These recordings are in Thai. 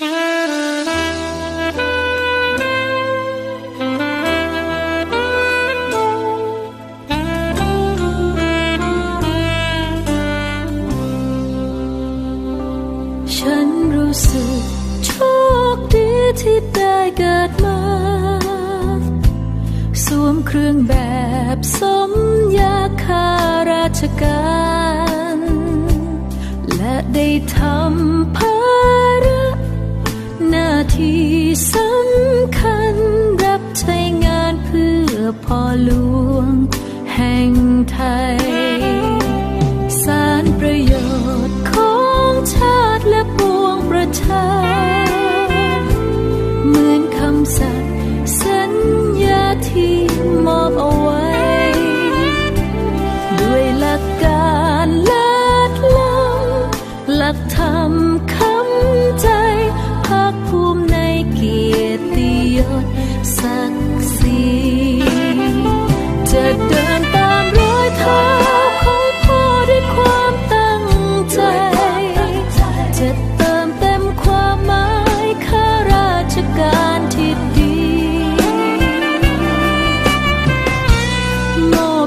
ฉันรู้สึกโชคดีที่ได้เกิดมา สวมเครื่องแบบสมยาคาราชการ หลวงแห่งไทย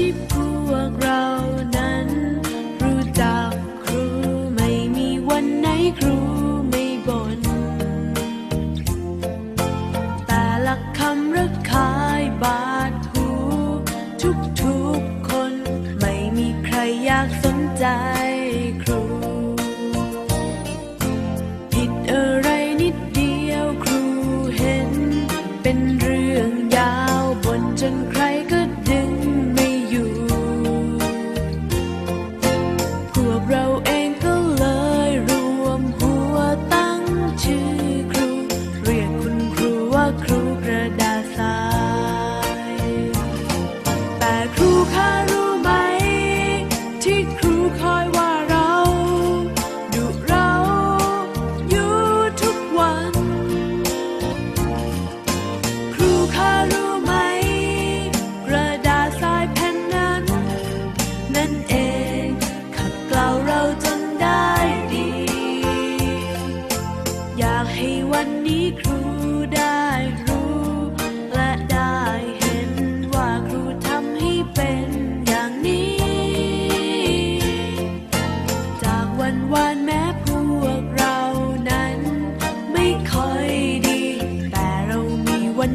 ที่พวกเรานั้น รู้จักครูไม่มีวันไหนครูไม่บน่นแต่ละคำระคายบาดหู ทุกๆคน ไม่มีใครอยากสนใจครู ผิดอะไรนิดเดียวครูเห็น เป็นเรื่องยาวบนจนใคร นี้ครูได้รู้ และได้เห็นว่าครูทำให้เป็นอย่างนี้ จากวันวานแม้พวกเรานั้น ไม่ค่อยดี แต่เรามีวัน